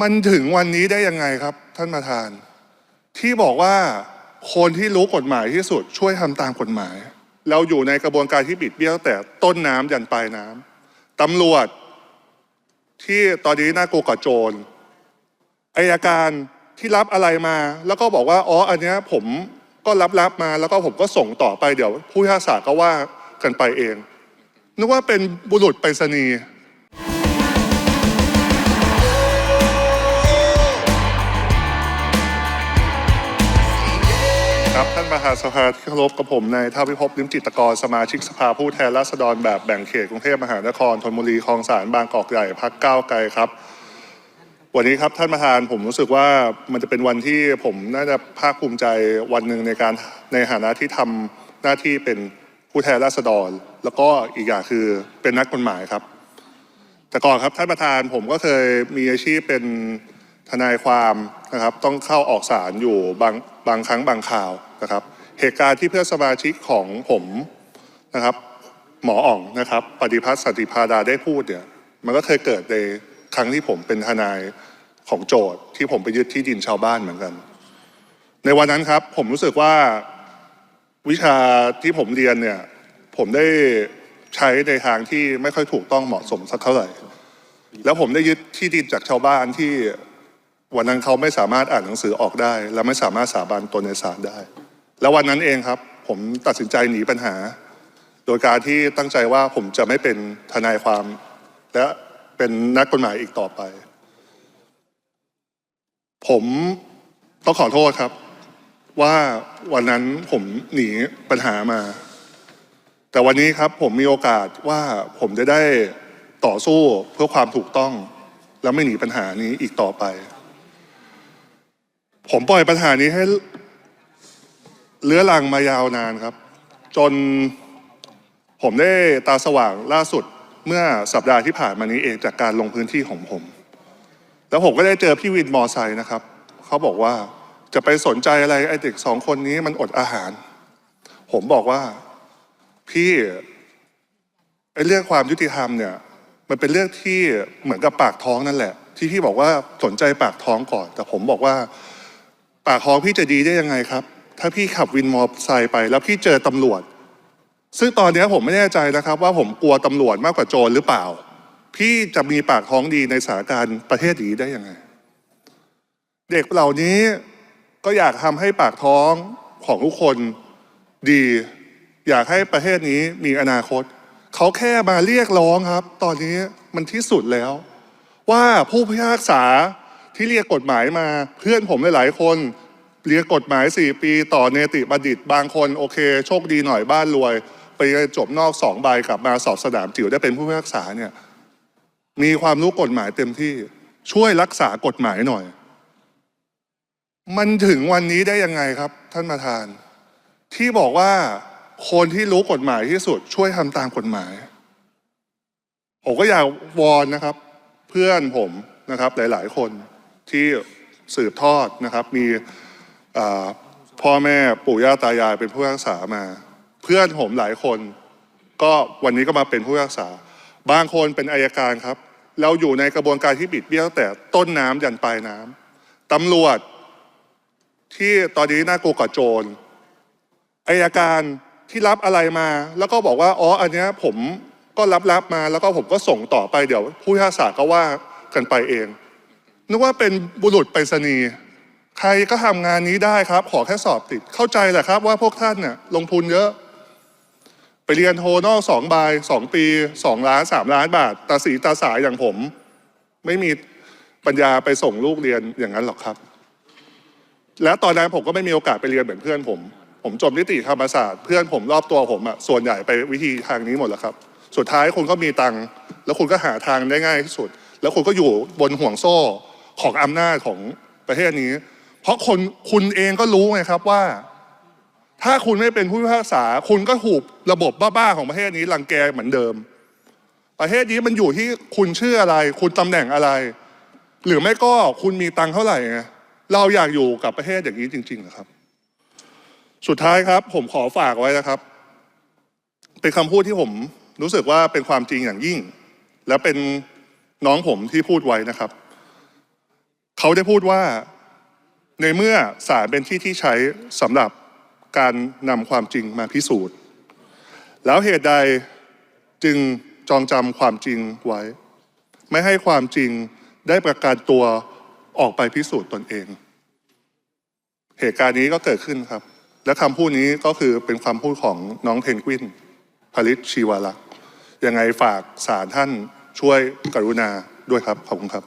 มันถึงวันนี้ได้ยังไงครับ ท่านประธาน ที่บอกว่าคนที่รู้กฎหมายที่สุดช่วยทำตามกฎหมาย เราอยู่ในกระบวนการที่บิดเบี้ยวแต่ต้นน้ำยันปลายน้ำตำรวจ ที่ตอนนี้น่ากลัวกว่าโจรอายการที่รับอะไรมา แล้วก็บอกว่าอ๋ออันเนี้ยผมก็รับรับมา แล้วก็ผมก็ส่งต่อไปเดี๋ยว ผู้พิพากษาก็ว่ากันไปเองนึกว่าเป็นบุรุษไปรษณีย์ ประธานสภาที่เคารพกับผมนายท่าพิภพลิมจิตกรสมาชิกสภาผู้แทนราษฎรแบบแบ่งเขตกรุงเทพมหานครธนบุรีคลองสารบางกอกใหญ่พักก้าวไกลครับ วันนี้ครับท่านประธานผมรู้สึกว่ามันจะเป็นวันที่ผมน่าจะภาคภูมิใจวันหนึ่งในการในฐานะที่ทำหน้าที่เป็นผู้แทนราษฎร แล้วก็อีกอย่างคือเป็นนักกฎหมายครับ แต่ก่อนครับท่านประธานผมก็เคยมีอาชีพเป็นทนายความนะครับต้องเข้าออกศาลอยู่บางบางครั้งบางข่าว นะครับ เหตุการณ์ที่เพื่อนสมาชิกของผมนะครับ หมออ่องนะครับ ปฏิพัฒน์สัติพาดาได้พูดเนี่ยมันก็เคยเกิดในครั้งที่ผมเป็นทนายของโจทย์ที่ผมไปยึดที่ดินชาวบ้านเหมือนกัน ในวันนั้นครับผมรู้สึกว่าวิชาที่ผมเรียนเนี่ยผมได้ใช้ในทางที่ไม่ค่อยถูกต้องเหมาะสมสักเท่าไหร่ แล้วผมได้ยึดที่ดินจากชาวบ้านที่วันนั้นเขาไม่สามารถอ่านหนังสือออกได้ และไม่สามารถสาบานตนในศาลได้ แล้ววันนั้นเองครับ ผมตัดสินใจหนีปัญหา โดยการที่ตั้งใจว่าผมจะไม่เป็นทนายความ และเป็นนักกฎหมายอีกต่อไป ผมต้องขอโทษครับ ว่าวันนั้นผมหนีปัญหามา แต่วันนี้ครับผมมีโอกาสว่าผมจะได้ต่อสู้เพื่อความถูกต้อง และไม่หนีปัญหานี้อีกต่อไป ผมปล่อยปัญหานี้ให้ เลื้อรังมายาวนานครับ จนผมได้ตาสว่างล่าสุดเมื่อสัปดาห์ที่ผ่านมานี้เองจากการลงพื้นที่ของผม แล้วผมก็ได้เจอพี่วินมอไซค์นะครับ เขาบอกว่าจะไปสนใจอะไรไอ้เด็กสองคนนี้มันอดอาหาร ผมบอกว่าพี่ไอ้เรื่องความยุติธรรมเนี่ย มันเป็นเรื่องที่เหมือนกับปากท้องนั่นแหละ ที่พี่บอกว่าสนใจปากท้องก่อน แต่ผมบอกว่า ปากท้องพี่จะดีได้ยังไงครับ ถ้าพี่ขับวินมอเตอร์ไซค์ไป แล้วพี่เจอตำรวจ ซึ่งตอนนี้ผมไม่แน่ใจนะครับ ว่าผมกลัวตำรวจมากกว่าโจรหรือเปล่า พี่จะมีปากท้องดีในสถานการณ์ประเทศนี้ได้ยังไง เด็กเหล่านี้ก็อยากทำให้ปากท้องของทุกคนดี อยากให้ประเทศนี้มีอนาคต เขาแค่มาเรียกร้องครับ ตอนนี้มันที่สุดแล้ว ว่าผู้พิพากษาที่เรียกกฎหมายมาเพื่อนผมหลายๆคน เรียนกฎหมาย 4 ปีต่อเนติบัณฑิต บางคนโอเค โชคดีหน่อยบ้านรวย ไปจบนอกสองใบกลับมาสอบสนามจิ๋วได้เป็นผู้พิพากษาเนี่ยมีความรู้กฎหมายเต็มที่ช่วยรักษากฎหมายหน่อย มันถึงวันนี้ได้ยังไงครับ ท่านประธาน ที่บอกว่าคนที่รู้กฎหมายที่สุด ช่วยทำตามกฎหมาย ผมก็อยากวอนนะครับ เพื่อนผมนะครับหลาย ๆ คนที่สืบทอดนะครับ มี พ่อแม่ปู่ย่าตายายเป็นผู้พิพากษามา เพื่อนผมหลายคน ก็วันนี้ก็มาเป็นผู้พิพากษา บางคนเป็นอายการครับ เราอยู่ในกระบวนการที่บิดเบี้ยวแต่ต้นน้ำยันปลายน้ำตำรวจ ที่ตอนนี้น่ากลัวกว่าโจรอายการที่รับอะไรมา แล้วก็บอกว่าอ๋ออันเนี้ยผมก็รับรับมาแล้วก็ผมก็ส่งต่อไปเดี๋ยวผู้พิพากษาก็ว่ากันไปเองนึกว่าเป็นบุรุษไปรษณีย์ ใครก็ทำงานนี้ได้ครับ ขอแค่สอบติด เข้าใจแหละครับว่าพวกท่านเนี่ยลงทุนเยอะ ไปเรียนโทนอกสองใบสองปีสองล้านสามล้านบาทตาสีตาสายอย่างผม ไม่มีปัญญาไปส่งลูกเรียนอย่างนั้นหรอกครับ และตอนนั้นผมก็ไม่มีโอกาสไปเรียนเหมือนเพื่อนผม ผมจบนิติธรรมศาสตร์เพื่อนผมรอบตัวผมอะส่วนใหญ่ไปวิธีทางนี้หมดแล้วครับ สุดท้ายคุณก็มีตังค์แล้วคุณก็หาทางได้ง่ายที่สุด แล้วคุณก็อยู่บนห่วงโซ่ของอำนาจของประเทศนี้ เพราะคนคุณเองก็รู้ไงครับว่า ถ้าคุณไม่เป็นผู้พิพากษา คุณก็ถูกระบบบ้าๆของประเทศนี้รังแกเหมือนเดิม ประเทศนี้มันอยู่ที่คุณชื่ออะไร คุณตำแหน่งอะไร หรือไม่ก็คุณมีตังค์เท่าไหร่ไงเราอยากอยู่กับประเทศอย่างนี้จริงๆเหรอครับ สุดท้ายครับ ผมขอฝากไว้นะครับ เป็นคำพูดที่ผมรู้สึกว่าเป็นความจริงอย่างยิ่ง และเป็นน้องผมที่พูดไว้นะครับ เขาได้พูดว่า ในเมื่อศาลเป็นที่ที่ใช้สำหรับการนำความจริงมาพิสูจน์ แล้วเหตุใดจึงจองจำความจริงไว้ ไม่ให้ความจริงได้ประกันตัวออกไปพิสูจน์ตนเอง เหตุการณ์นี้ก็เกิดขึ้นครับ และคำพูดนี้ก็คือเป็นคำพูดของน้องเพนกวินผลิตชีวาลักษ์ยังไงฝากศาลท่านช่วยกรุณาด้วยครับ ขอบคุณครับ